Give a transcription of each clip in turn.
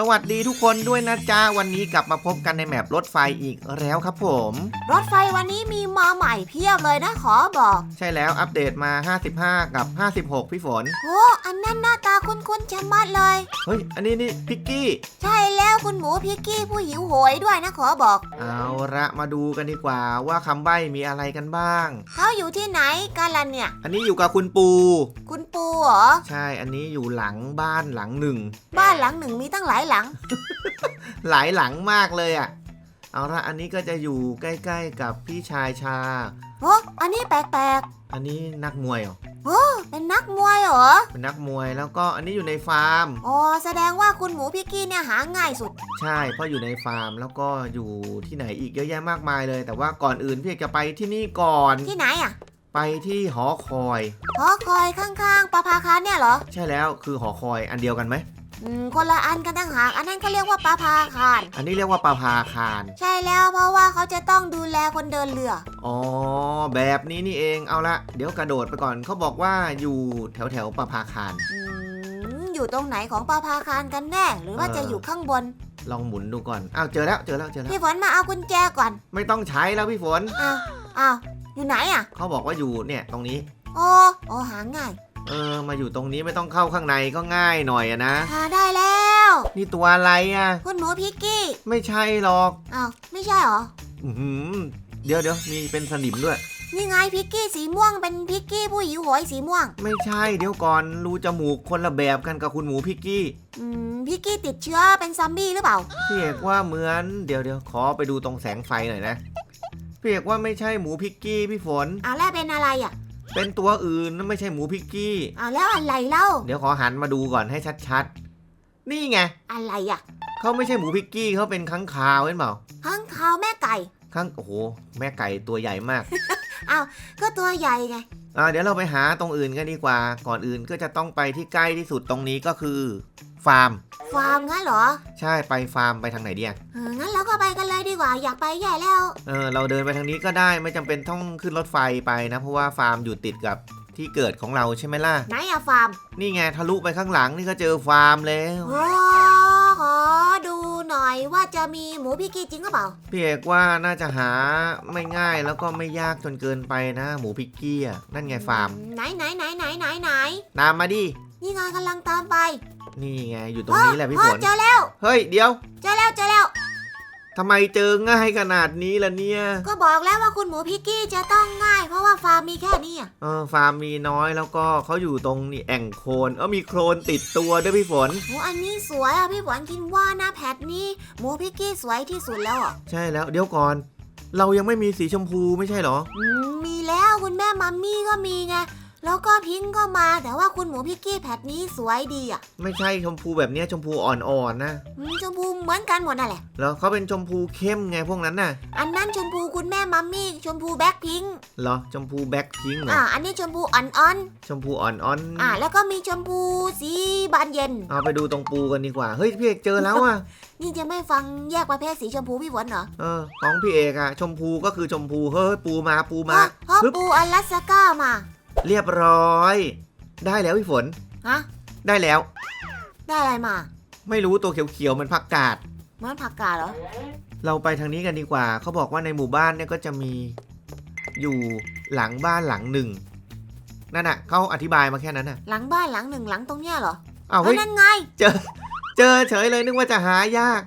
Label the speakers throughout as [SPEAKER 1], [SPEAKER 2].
[SPEAKER 1] สวัสดีทุกคนด้วยนะจ๊ะ วันนี้กลับมาพบกันในแมปรถไฟอีกแล้วครับผม
[SPEAKER 2] รถไฟวันนี้มีมาใหม่เพียบเลยนะขอบอก
[SPEAKER 1] ใช่แล้วอัปเดตมา 55 กับ 56 พี่ฝน
[SPEAKER 2] โอ้อันนั้นหน้าตาคุ้นๆชะมัดเลย
[SPEAKER 1] เฮ้ย อันนี้นี่พิกกี้
[SPEAKER 2] ใช่แล้วคุณหมูพิกกี้ผู้หิวโหยด้วยนะขอบอก
[SPEAKER 1] เอาละมาดูกันดีกว่าว่าคำใบ้มีอะไรกันบ้าง
[SPEAKER 2] เขาอยู่ที่ไหนกันล่ะเนี่ย
[SPEAKER 1] อันนี้อยู่กับคุณปู
[SPEAKER 2] คุณปูเหรอ
[SPEAKER 1] ใช่ อันนี้อยู่หลังบ้านหลังหนึ่ง
[SPEAKER 2] บ้านหลังหนึ่งมีตั้งหลายหลัง
[SPEAKER 1] หลายหลังมากเลยอะ่ะ เอาละอันนี้ก็จะอยู่ใกล้ๆกับพี่ชายชา
[SPEAKER 2] โอ้อันนี้แปลก
[SPEAKER 1] อันนี้นักมวยเหรอ
[SPEAKER 2] ๆ โอ้เป็นนักมวยเหรอ
[SPEAKER 1] เป็นนักมวยแล้วก็อันนี้อยู่ในฟาร์ม
[SPEAKER 2] อ๋อ แสดงว่าคุณหมูพิกกี้เนี่ยหาง่ายสุด
[SPEAKER 1] ใช่เพราะอยู่ในฟาร์มแล้วก็อยู่ที่ไหนอีกเยอะแยะมากมายเลย แต่ว่าก่อนอื่นพี่เอกจะไปที่นี่ก่อน
[SPEAKER 2] ที่ไหนอะ
[SPEAKER 1] ไปที่หอคอย
[SPEAKER 2] หอคอยข้างๆประภาคารเนี่ยเหรอ
[SPEAKER 1] ใช่แล้วคือหอคอยอันเดียวกันไหม
[SPEAKER 2] อืมคนละอันกันต่างหากอันนั้นเขาเรียกว่าประภาคาร
[SPEAKER 1] อันนี้เรียกว่าประภาคาร
[SPEAKER 2] ใช่แล้วเพราะว่าเขาจะต้องดูแลคนเดินเรือ
[SPEAKER 1] อ๋อ แบบนี้นี่เองเอาละเดี๋ยวกระโดดไปก่อนเขาบอกว่าอยู่แถวแถวๆประภาคาร
[SPEAKER 2] อืมอยู่ตรงไหนของประภาคารกันแน่ หรือว่า
[SPEAKER 1] เออ
[SPEAKER 2] จะอยู่ข้างบน
[SPEAKER 1] ลองหมุนดูก่อนอ้าวเจอแล้วเจอแล้วเจอแล้ว
[SPEAKER 2] พี่ฝนมาเอากุญแจก่อน
[SPEAKER 1] ไม่ต้องใช้แล้วพี่ฝน
[SPEAKER 2] อ้าวอ้าวอยู่ไหนอะ
[SPEAKER 1] เขาบอกว่าอยู่เนี่ยตรงนี้
[SPEAKER 2] โอ้โอ้หาง่าย
[SPEAKER 1] เออ มาอยู่ตรงนี้ไม่ต้องเข้าข้างในก็ง่ายหน่อยอะนะ
[SPEAKER 2] หาได้แล้ว
[SPEAKER 1] นี่ตัวอะไรอะ
[SPEAKER 2] คุณหมูพิกกี้
[SPEAKER 1] ไม่ใช่หรอก
[SPEAKER 2] อ้าวไม่ใช่เหรอ
[SPEAKER 1] อื้อหือเดี๋ยวเดี๋ยวมีเป็นสนิมด้วย
[SPEAKER 2] นี่ไงพิกกี้สีม่วงเป็นพิกกี้ผู้หิวโหยสีม่วง
[SPEAKER 1] ไม่ใช่เดี๋ยวก่อนรูจมูกคนละแบบกันกับคุณหมูพิกกี้
[SPEAKER 2] อืมพิกกี้ติดเชื้อเป็นซอมบี้หรือเปล่า
[SPEAKER 1] พี่เอกว่าเหมือนเดี๋ยวเดี๋ยวขอไปดูตรงแสงไฟหน่อยนะพี่เอกว่าไม่ใช่หมูพิกกี้พี่ฝน
[SPEAKER 2] อ้าวแล้วเป็นอะไรอะ
[SPEAKER 1] เป็นตัวอื่นนะไม่ใช่หมูพิกกี้
[SPEAKER 2] อ้าวแล้วอะไรเล่า
[SPEAKER 1] เดี๋ยวขอหันมาดูก่อนให้ชัดๆ นี่ไง
[SPEAKER 2] อะไรอะ
[SPEAKER 1] เขาไม่ใช่หมูพิกกี้เขาเป็นค้างคาวเห็นเปล่า
[SPEAKER 2] ข้างคาวแม่ไก่
[SPEAKER 1] ค้างโอ้โหแม่ไก่ตัวใหญ่มาก
[SPEAKER 2] ก็ตัวใหญ่ไง
[SPEAKER 1] อ่าเดี๋ยวเราไปหาตรงอื่นกันดีกว่า ก่อนอื่นก็จะต้องไปที่ใกล้ที่สุดตรงนี้ก็คือ ฟาร์ม
[SPEAKER 2] ฟาร์มงั้นเหรอ
[SPEAKER 1] ใช่ไปฟาร์มไปทางไหนดีอะ
[SPEAKER 2] เอองั้นเราก็ ไปกันเลยดีกว่าอยากไปใหญ่แล้ว
[SPEAKER 1] เออเราเดินไปทางนี้ก็ได้ไม่จำเป็นต้องขึ้นรถไฟไปนะ เพราะว่าฟาร์มอยู่ติดกับที่เกิดของเราใช่ไหมล่ะ
[SPEAKER 2] ไหนอะฟาร์ม
[SPEAKER 1] นี่ไงทะลุไปข้างหลังนี่ก็เจอฟาร์มแล้ว
[SPEAKER 2] โอ้ขอดูหน่อยว่าจะมีหมูพิกกี้จริงหรือเปล่า
[SPEAKER 1] พี่เอกว่าน่าจะหาไม่ง่ายแล้วก็ไม่ยากจนเกินไปนะ หมูพิกกี้อะนั่นไงฟาร์ม
[SPEAKER 2] ไหนไหนไหนไหนไหนไหน
[SPEAKER 1] ตามมาดิ
[SPEAKER 2] นี่ไงกำลังตามไป
[SPEAKER 1] นี่ไงอยู่ตรงนี้แหละพี่
[SPEAKER 2] พ่
[SPEAKER 1] ฝ
[SPEAKER 2] อนเจอแล้ว
[SPEAKER 1] เฮ้ยเดี๋ยว
[SPEAKER 2] เจอแล้วเจอแล้ว
[SPEAKER 1] ทำไมเจอง่ายขนาดนี้ล่ะเนี่ย
[SPEAKER 2] ก็บอกแล้วว่าคุณหมูพิกกี้จะต้องง่ายเพราะว่าฟาร์มมีแค่นี้อะ
[SPEAKER 1] เออฟาร์มมีน้อยแล้วก็เขาอยู่ตรงนี่แอ่งโคลนเออมีโคลนติดตัวด้วยพี่ฝน
[SPEAKER 2] โอ้อันนี้สวยอะพี่ฝนคิดว่าหน้าแพทนี้หมูพิกกี้สวยที่สุดแล้วอะ
[SPEAKER 1] ใช่แล้วเดี๋ยวก่อน เรายังไม่มีสีชมพูไม่ใช่เหรอ
[SPEAKER 2] อืมมีแล้วคุณแม่มัมมี่ก็มีไง แล้วก็พิงค์ก็มาแต่ว่าคุณหมูพิกกี้แพทนี้สวยดีอะ
[SPEAKER 1] ไม่ใช่ชมพูแบบเนี้ยชมพูอ่อนๆนะ
[SPEAKER 2] อืมชมพูเหมือนกันหมดนั่นแหละ
[SPEAKER 1] แล้วเขาเป็นชมพูเข้มไงพวกนั้นน่ะ
[SPEAKER 2] อันนั้นชมพูคุณแม่มัมมี่ชมพูแบ็คพิงค์
[SPEAKER 1] เหรอชมพูแบ็คพิงค์เหรอ
[SPEAKER 2] อ่าอันนี้ชมพูอ่อน
[SPEAKER 1] ชมพูอ่อน
[SPEAKER 2] ๆอ่าแล้วก็มีชมพูสีบานเย็น
[SPEAKER 1] ๆเอาไปดูตรงปูกันดีกว่าเฮ้ยพี่เอกเจอแล้วอะ
[SPEAKER 2] นี่จะไม่ฟังแยกประเภทสีชมพูพี่ฝนเหรอ
[SPEAKER 1] เออของพี่เอกอะชมพูก็คือชมพูเฮ้ยปูมาปูมา
[SPEAKER 2] เพราะ
[SPEAKER 1] ฮึบ
[SPEAKER 2] ปูอลาสก้ามา
[SPEAKER 1] เรียบร้อย ได้แล้วพี่ฝน
[SPEAKER 2] ฮะ
[SPEAKER 1] ได้แล้ว
[SPEAKER 2] ได้อะไรมา
[SPEAKER 1] ไม่รู้ตัวเขียวๆมันผักกาด
[SPEAKER 2] เหมือนผักกาดเหรอ
[SPEAKER 1] เราไปทางนี้กันดีกว่า เขาบอกว่าในหมู่บ้านเนี่ยก็จะมีอยู่หลังบ้านหลังหนึ่งนั่นน่ะเขาอธิบายมาแค่นั้นน่ะ
[SPEAKER 2] หลังบ้านหลังหนึ่งหลังตรงเนี้ยเหรอ
[SPEAKER 1] อ้าว
[SPEAKER 2] เอ้
[SPEAKER 1] เฮ้
[SPEAKER 2] ย
[SPEAKER 1] ย
[SPEAKER 2] นั่นไง
[SPEAKER 1] เจอ เจอเฉยเลยนึกว่าจะหายาก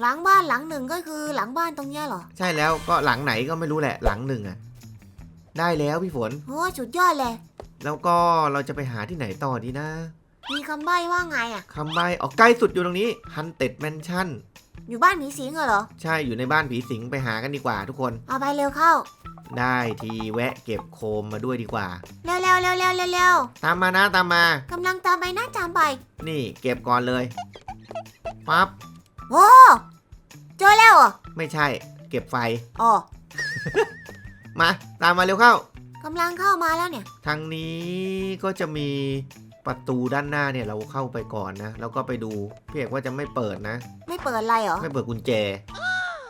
[SPEAKER 2] หลังบ้านหลังหนึ่งก็คือหลังบ้านตรงเนี้ยเหรอ
[SPEAKER 1] ใช่แล้วก็หลังไหนก็ไม่รู้แหละหลังหนึ่งอะ ได้แล้วพี่ฝน
[SPEAKER 2] โอ้สุดยอดเลย
[SPEAKER 1] แล้วก็เราจะไปหาที่ไหนต่อดีนะ
[SPEAKER 2] มีคำใบ้ว่าไงอะ
[SPEAKER 1] คำใบ้ออกใกล้สุดอยู่ตรงนี้ Haunted Mansion
[SPEAKER 2] อยู่บ้านผีสิงเหรอ
[SPEAKER 1] ใช่อยู่ในบ้านผีสิงไปหากันดีกว่าทุกคน
[SPEAKER 2] เอาไปเร็วเข้า
[SPEAKER 1] ได้ทีแวะเก็บโคมมาด้วยดีกว่า
[SPEAKER 2] เร็วเร็วเร็วเร็วเร็วเร็ว
[SPEAKER 1] ตามมานะตามมา
[SPEAKER 2] กำลังตามไปนะตามไป
[SPEAKER 1] นี่เก็บก่อนเลยปั๊บ
[SPEAKER 2] โอ้เจอแล้วเหรอ
[SPEAKER 1] ไม่ใช่ เก็บไฟ
[SPEAKER 2] อ๋อ
[SPEAKER 1] มาตามมาเร็วเข้า
[SPEAKER 2] กำลังเข้ามาแล้วเนี่ย
[SPEAKER 1] ทางนี้ก็จะมีประตูด้านหน้าเนี่ยเราเข้าไปก่อนนะ แล้วก็ไปดูพี่เอกว่าจะไม่เปิดนะ
[SPEAKER 2] ไม่เปิดอะไรเหรอ
[SPEAKER 1] ไม่เปิดกุญแจ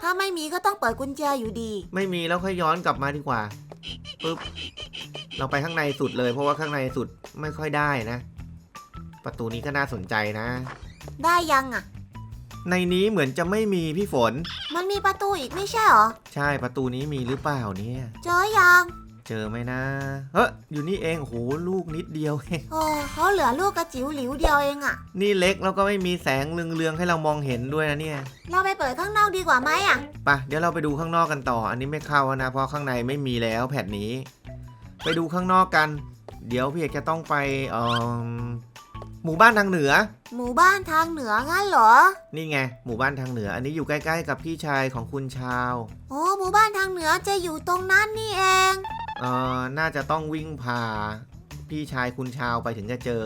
[SPEAKER 2] ถ้าไม่มีก็ต้องเปิดกุญแจอยู่ดี
[SPEAKER 1] ไม่มีแล้วค่อยย้อนกลับมาดีกว่าปึ๊บเราไปข้างในสุดเลย เพราะว่าข้างในสุดไม่ค่อยได้นะ ประตูนี้ก็น่าสนใจนะ
[SPEAKER 2] ได้ยังอะ
[SPEAKER 1] ในนี้เหมือนจะไม่มีพี่ฝน
[SPEAKER 2] มันมีประตูอีกไม่ใช่เหรอ
[SPEAKER 1] ใช่ประตูนี้มีหรือเปล่าเนี่ย
[SPEAKER 2] เจอยัง
[SPEAKER 1] เจอไหมนะ เฮ้ยอยู่นี่เองโอ้โหลูกนิดเดียวเอง
[SPEAKER 2] โอ้เขาเหลือลูกกระจิ๋วหลิวเดียวเองอะ
[SPEAKER 1] นี่เล็กแล้วก็ไม่มีแสงเรืองๆให้เรามองเห็นด้วยนะเนี่ย
[SPEAKER 2] เราไปเปิดข้างนอกดีกว่าไหมอะ
[SPEAKER 1] ไปะเดี๋ยวเราไปดูข้างนอกกันต่อ อันนี้ไม่เข้านะเพราะข้างในไม่มีแล้วแผ่นนี้ ไปดูข้างนอกกัน เดี๋ยวพี่เอกจะต้องไปเอ่อ หมู่บ้านทางเหนือ
[SPEAKER 2] หมู่บ้านทางเหนืองั้นเหรอ
[SPEAKER 1] นี่ไง หมู่บ้านทางเหนือ อันนี้อยู่ใกล้ ๆ กับพี่ชายของคุณชาว
[SPEAKER 2] โอ้หมู่บ้านทางเหนือจะอยู่ตรงนั้นนี่เอง
[SPEAKER 1] เอ่อน่าจะต้องวิ่งผ่าพี่ชายคุณชาวไปถึงจะเจอ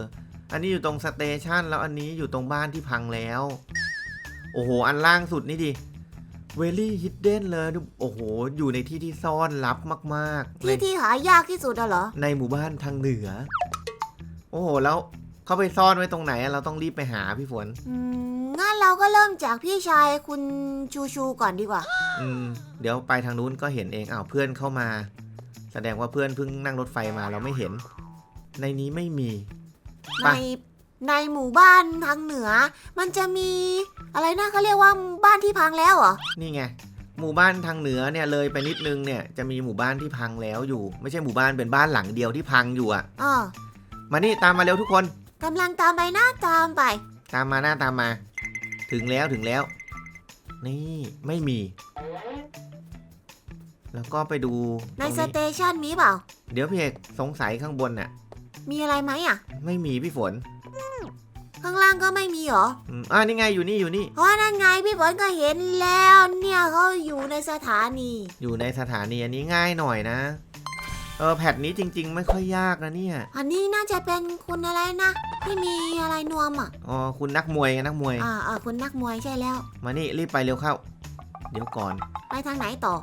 [SPEAKER 1] อันนี้อยู่ตรงสเตชันแล้วอันนี้อยู่ตรงบ้านที่พังแล้ว โอ้โห อันล่างสุดนี่ดิเวลี่ฮิดเด้นเลยดูโอ้โห อยู่ในที่ที่ซ่อนลับมากๆใน
[SPEAKER 2] ที่ที่หายากที่สุดอะเหรอ
[SPEAKER 1] ในหมู่บ้านทางเหนือ โอ้โห แล้ว เขาไปซ่อนไว้ตรงไหนอะเราต้องรีบไปหาพี่ฝน
[SPEAKER 2] อืมงั้นเราก็เริ่มจากพี่ชายคุณชูชูก่อนดีกว่า
[SPEAKER 1] อืม เดี๋ยวไปทางนู้นก็เห็นเองอ้าวเพื่อนเข้ามา แสดงว่าเพื่อนเพิ่งนั่งรถไฟมาเราไม่เห็น ในนี้ไม่มี
[SPEAKER 2] ใน
[SPEAKER 1] ไป
[SPEAKER 2] ในหมู่บ้านทางเหนือ มันจะมีอะไรนะเขาเรียกว่าบ้านที่พังแล้วเหรอ
[SPEAKER 1] นี่ไง หมู่บ้านทางเหนือเนี่ยเลยไปนิดนึงเนี่ยจะมีหมู่บ้านที่พังแล้วอยู่ ไม่ใช่หมู่บ้านเป็นบ้านหลังเดียวที่พังอยู่อะ
[SPEAKER 2] อ๋อ
[SPEAKER 1] มานี่ตามมาเร็วทุกคน
[SPEAKER 2] กำลังตามไปหน้าตามไป
[SPEAKER 1] ตามมาหน้าตามมา ถึงแล้วถึงแล้ว นี่ไม่มี แล้วก็ไปดู
[SPEAKER 2] ใน
[SPEAKER 1] ตรง
[SPEAKER 2] ส
[SPEAKER 1] นี้
[SPEAKER 2] เตชันมีเปล่า
[SPEAKER 1] เดี๋ยวพี่เอกสงสัยข้างบนน่ะ
[SPEAKER 2] มีอะไรไหมอะ
[SPEAKER 1] ไม่มีพี่ฝน
[SPEAKER 2] ข้างล่างก็ไม่มีเหรอ
[SPEAKER 1] อืมอ่านี่ไงอยู่นี่อยู่นี่
[SPEAKER 2] เพราะนั่นไงพี่ฝนก็เห็นแล้วเนี่ยเขาอยู่ในสถานี
[SPEAKER 1] อยู่ในสถานีอันนี้ง่ายหน่อยนะ เออแพทนี้จริง ๆ ไม่ค่อยยากนะเนี่ย
[SPEAKER 2] อันนี้น่าจะเป็นคุณอะไรนะ ที่มีอะไรนวมอะ
[SPEAKER 1] อ๋อคุณนักมวยไงนักมวย
[SPEAKER 2] อ่าอ่าคุณนักมวยใช่แล้ว
[SPEAKER 1] มานี่รีบไปเร็วเข้า เดี๋ยวก่อน
[SPEAKER 2] ไปทางไหนต่อ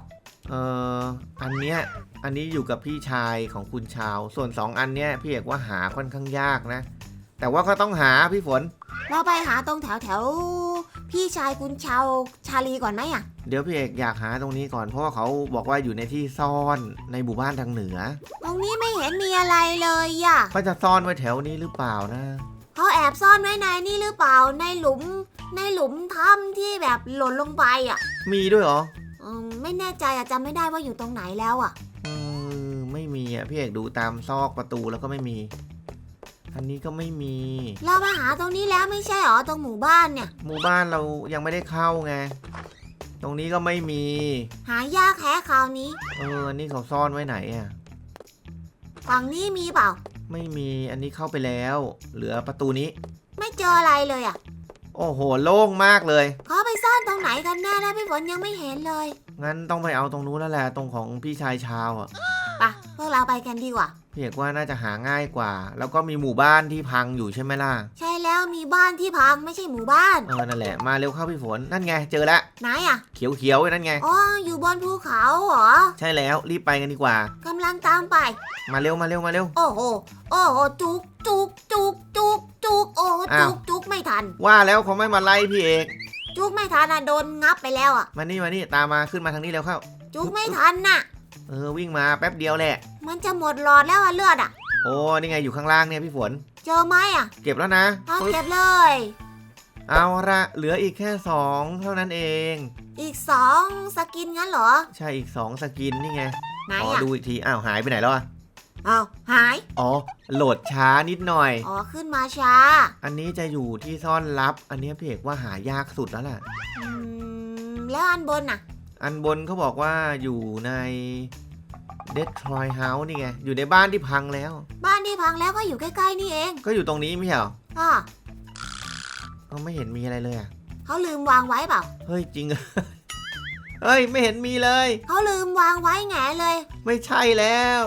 [SPEAKER 1] เอออันเนี้ยอันนี้อยู่กับพี่ชายของคุณชาว ส่วนสองอันเนี้ยพี่เอกว่าหาค่อนข้างยากนะ แต่ว่าก็ต้องหาพี่ฝน
[SPEAKER 2] เราไปหาตรงแถวแถวๆ พี่ชายคุณชาวชาลีก่อนไหมอะ
[SPEAKER 1] เดี๋ยวพี่เอกอยากหาตรงนี้ก่อนเพราะว่าเขาบอกว่าอยู่ในที่ซ่อนในหมู่บ้านทางเหนือ
[SPEAKER 2] ตรงนี้ไม่เห็นมีอะไรเลยอะ
[SPEAKER 1] เขาจะซ่อนไว้แถวนี้หรือเปล่านะ
[SPEAKER 2] เขาแอบซ่อนไว้ในนี่หรือเปล่าในหลุม ในหลุมถ้ำที่แบบหล่นลงไปอะ
[SPEAKER 1] มีด้วยเหรอ
[SPEAKER 2] อืมไม่แน่ใจอะจำไม่ได้ว่าอยู่ตรงไหนแล้วอะ
[SPEAKER 1] เออไม่มีอะพี่เอกดูตามซอกประตูแล้วก็ไม่มี อันนี้ก็ไม่มี
[SPEAKER 2] เรามาหาตรงนี้แล้วไม่ใช่หรอตรงหมู่บ้านเนี่ย
[SPEAKER 1] หมู่บ้านเรายังไม่ได้เข้าไง ตรงนี้ก็ไม่มี
[SPEAKER 2] หายากแค่คราวนี้
[SPEAKER 1] เอออันนี้เขาซ่อนไว้ไหนอะ
[SPEAKER 2] ฝั่งนี้มีเปล่า
[SPEAKER 1] ไม่มี อันนี้เข้าไปแล้ว เหลือประตูนี้
[SPEAKER 2] ไม่เจออะไรเลยอะ
[SPEAKER 1] โอ้โห โล่งมากเลย
[SPEAKER 2] เขาไปซ่อนตรงไหนกันแน่นะพี่ฝนยังไม่เห็นเลย
[SPEAKER 1] งั้นต้องไปเอาตรงนู้นแล้วแหละ ตรงของพี่ชายชาวอะ
[SPEAKER 2] ไปะพวกเราไปกันดีกว่า
[SPEAKER 1] พี่เอกว่าน่าจะหาง่ายกว่า แล้วก็มีหมู่บ้านที่พังอยู่ใช่ไหมล่ะ
[SPEAKER 2] ใช่แล้วมีบ้านที่พังไม่ใช่หมู่บ้าน
[SPEAKER 1] เออนั่นแหละมาเร็วเข้าพี่ฝนนั่นไงเจอแล้ว
[SPEAKER 2] ไหนอะ
[SPEAKER 1] เขียวเขียวๆนั่นไง
[SPEAKER 2] อ๋ออยู่บนภูเขาเหรอ
[SPEAKER 1] ใช่แล้วรีบไปกันดีกว่า
[SPEAKER 2] กำลังตามไป
[SPEAKER 1] มาเร็วมาเร็วมาเร็ว
[SPEAKER 2] โอ้โหโอ้โหจุกจุกจุกจุกจุกโอ้โห
[SPEAKER 1] อ้า
[SPEAKER 2] จุ
[SPEAKER 1] ว
[SPEAKER 2] กจุกไม่ทัน
[SPEAKER 1] ว่าแล้วเขาไม่มาไล่พี่เอก
[SPEAKER 2] จุกไม่ทันอะโดนงับไปแล้วอะ
[SPEAKER 1] มานี่มานี่ตามมาขึ้นมาทางนี้เร็วเข้า
[SPEAKER 2] จุกไม่ทันน่ะ
[SPEAKER 1] เออวิ่งมาแป๊บเดียวแหละ
[SPEAKER 2] มันจะหมดหลอดแล้วอะเลือดอะ
[SPEAKER 1] โอ้นี่ไงอยู่ข้างล่างเนี่ยพี่ฝน
[SPEAKER 2] เจอไหมอะ
[SPEAKER 1] เก็บแล้วนะ
[SPEAKER 2] เอา
[SPEAKER 1] ปึ๊บ
[SPEAKER 2] เก็บเลย
[SPEAKER 1] เอาละเหลืออีกแค่สองเท่านั้นเอง
[SPEAKER 2] อีกสองสกินงั้นเหรอ
[SPEAKER 1] ใช่อีกสองสกินนี่ไง
[SPEAKER 2] ไหน
[SPEAKER 1] ขอ
[SPEAKER 2] อะ
[SPEAKER 1] ดูอีกทีอ้าวหายไปไหนแล้วอะ
[SPEAKER 2] เอาหาย
[SPEAKER 1] อ๋อโหลดช้านิดหน่อย
[SPEAKER 2] อ๋อขึ้นมาช้า
[SPEAKER 1] อันนี้จะอยู่ที่ซ่อนลับ อันนี้พี่เอกว่าหายากสุดแล้วล่ะ
[SPEAKER 2] อืม แล้วอันบนน่ะ
[SPEAKER 1] อันบนเขาบอกว่าอยู่ในเด t ทรอยเฮาส์นี่ไง อยู่ในบ้านที่พังแล้ว
[SPEAKER 2] บ้านที่พังแล้วก็อยู่ใกล้ ๆ นี่เอง
[SPEAKER 1] ก็อยู่ตรงนี้ไม่ใช่เหรอ
[SPEAKER 2] อะ
[SPEAKER 1] เขาไม่เห็นมีอะไรเลยอะ
[SPEAKER 2] เขาลืมวางไว้เปล่า
[SPEAKER 1] เฮ้ยจริงเหรอเฮ้ยไม่เห็นมีเลย
[SPEAKER 2] เขาลืมวางไว้แงเลย
[SPEAKER 1] ไม่ใช่แล้ว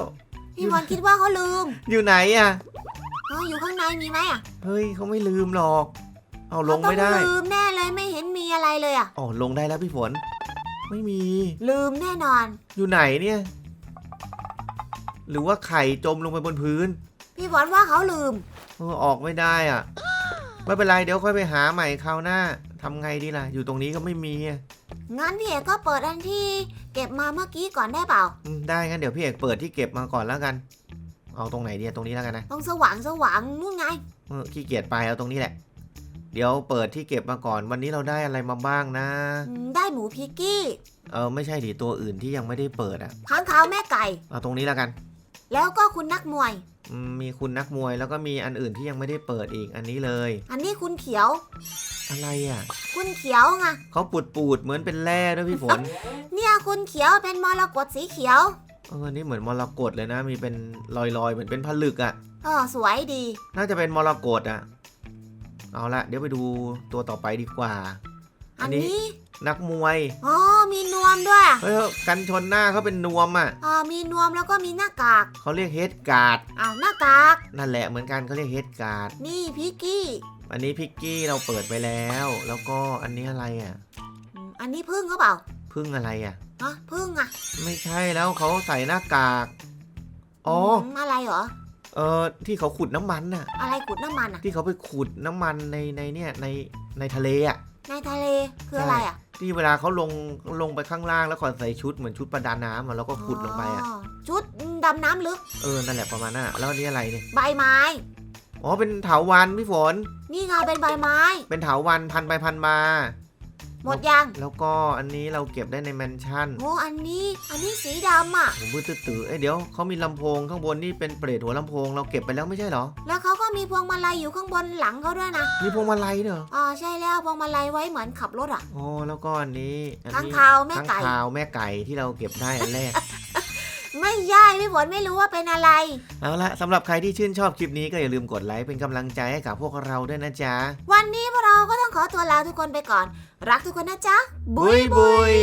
[SPEAKER 2] พี่บอลคิดว่าเขาลืม
[SPEAKER 1] อยู่ไหนอะ
[SPEAKER 2] อ๋ออยู่ข้างในมีไหมอะ
[SPEAKER 1] เฮ้ยเขาไม่ลืมหรอก เอาลง
[SPEAKER 2] เขา
[SPEAKER 1] ไม่
[SPEAKER 2] ต้อ
[SPEAKER 1] ได้
[SPEAKER 2] ลืมแน่เลยไม่เห็นมีอะไรเลยอะ
[SPEAKER 1] อ๋อลงได้แล้วพี่ฝน ไม่มี
[SPEAKER 2] ลืมแน่นอน
[SPEAKER 1] อยู่ไหนเนี่ย หรือว่าไข่จมลงไปบนพื้น
[SPEAKER 2] พี่บอลว่าเขาลืม
[SPEAKER 1] เออออกไม่ได้อะ ไม่เป็นไรเดี๋ยวค่อยไปหาใหม่คราวหน้าทำไงดีล่ะ อยู่ตรงนี้ก็ไม่มีอะ
[SPEAKER 2] งั้นพี่เอกก็เปิดอันที่เก็บมาเมื่อกี้ก่อนได้เปล่า
[SPEAKER 1] อืมได้งั้นเดี๋ยวพี่เอกเปิดที่เก็บมาก่อนแล้วกัน เอาตรงไหนดีอะตรงนี้แล้วกันนะ
[SPEAKER 2] ตรงสว่างสว่างนู่นไง
[SPEAKER 1] เออขี้เกียจไปเอาตรงนี้แหละ เดี๋ยวเปิดที่เก็บมาก่อน วันนี้เราได้อะไรมาบ้างนะ
[SPEAKER 2] อืมได้หมูพิกกี้
[SPEAKER 1] เออไม่ใช่ดิตัวอื่นที่ยังไม่ได้เปิดอะ
[SPEAKER 2] ค้างคาวแม่ไก่
[SPEAKER 1] เอาตรงนี้แล้วกัน
[SPEAKER 2] แล้วก็คุณนักมวย
[SPEAKER 1] อืมมีคุณนักมวยแล้วก็มีอันอื่นที่ยังไม่ได้เปิดอีกอันนี้เลย
[SPEAKER 2] อันนี้คุณเขียว
[SPEAKER 1] อะไรอะ
[SPEAKER 2] คุณเขียวไง
[SPEAKER 1] เขาปูดปูดๆเหมือนเป็นแร่ด้วยพี่ฝน
[SPEAKER 2] เนี่ยคุณเขียวเป็นมรกตสีเขียว
[SPEAKER 1] เออนี่เหมือนมรกตเลยนะ มีเป็นลอยๆ เหมือนเป็นผลึกอะ
[SPEAKER 2] เออสวยดี
[SPEAKER 1] น่าจะเป็นมรกตอะ เอาละเดี๋ยวไปดูตัวต่อไปดีกว่า อั
[SPEAKER 2] อั
[SPEAKER 1] น
[SPEAKER 2] น
[SPEAKER 1] นี้
[SPEAKER 2] นี้
[SPEAKER 1] นักมวย
[SPEAKER 2] อ๋อ มีนวมด้วย
[SPEAKER 1] เฮ้ยกันชนหน้าเขาเป็นนวมอะ
[SPEAKER 2] อ่ามีนวมแล้วก็มีหน้ากาก
[SPEAKER 1] เขาเรียกเฮดการ์ด
[SPEAKER 2] อ้าวหน้ากาก
[SPEAKER 1] นั่นแหละเหมือนกันเขาเรียกเฮดการ์ด
[SPEAKER 2] นี่พิกกี้
[SPEAKER 1] อันนี้พิกกี้เราเปิดไปแล้ว แล้วก็อันนี้อะไรอะ
[SPEAKER 2] อืมอันนี้พึ่งหรือเปล่า
[SPEAKER 1] พึ่งอะไรอะ
[SPEAKER 2] ฮะพึ่งอะ
[SPEAKER 1] ไม่ใช่แล้วเขาใส่หน้ากาก อ๋อ
[SPEAKER 2] มอะไรเหรอ
[SPEAKER 1] เออที่เขาขุดน้ำมันน่ะ
[SPEAKER 2] อะไรขุดน้ำมันอะ
[SPEAKER 1] ที่เขาไปขุดน้ำมันในในเนี่ยในในทะเลอะ
[SPEAKER 2] ในทะเลคืออะไรอะ
[SPEAKER 1] ที่เวลาเขาลงลงไปข้างล่างแล้วก่อนใส่ชุดเหมือนชุดประดาน้ำอะแล้วก็ขุดลงไปอะ
[SPEAKER 2] ชุดดำน้ำลึก
[SPEAKER 1] เออ นั่นแหละประมาณนั้นอะแล้วอันนี้อะไรเนี่ย
[SPEAKER 2] ใบไม้
[SPEAKER 1] อ๋อ เป็นเถาวันพี่ฝน
[SPEAKER 2] นี่ไงเป็นใบไม้
[SPEAKER 1] เป็นเถาวันพันไปพันมา
[SPEAKER 2] หมดยัง
[SPEAKER 1] แล้วก็อันนี้เราเก็บได้ในแมนชั่น
[SPEAKER 2] โอ้อันนี้ อันนี้สีดำอะ
[SPEAKER 1] ผมมืดตื้อๆเอ้ยเดี๋ยวเขามีลำโพงข้างบนนี่เป็นเปรตหัวลำโพงเราเก็บไปแล้วไม่ใช่เหรอ
[SPEAKER 2] แล้วเขาก็มีพวงมาลัยอยู่ข้างบนหลังเขาด้วยนะ
[SPEAKER 1] มีพวงมาลัยเนอะ
[SPEAKER 2] อ๋อใช่แล้วพวงมาลัยไว้เหมือนขับรถอะ
[SPEAKER 1] อ๋อแล้วก็อันนี้อัน
[SPEAKER 2] ข้าง
[SPEAKER 1] นี้
[SPEAKER 2] คาวแม่
[SPEAKER 1] ข้าง
[SPEAKER 2] ไก่
[SPEAKER 1] คาวแม่ไก่ที่เราเก็บได้อันแรก
[SPEAKER 2] ไม่ใช่พี่ฝนไม่รู้ว่าเป็นอะไร
[SPEAKER 1] เอาละสำหรับใครที่ชื่นชอบคลิปนี้ก็อย่าลืมกดไลค์เป็นกำลังใจให้กับพวกเราด้วยนะจ๊ะ
[SPEAKER 2] วันนี้พวกเราก็ต้องขอตัวลาทุกคนไปก่อน รักทุกคนนะจ๊ะ
[SPEAKER 1] บุยบุย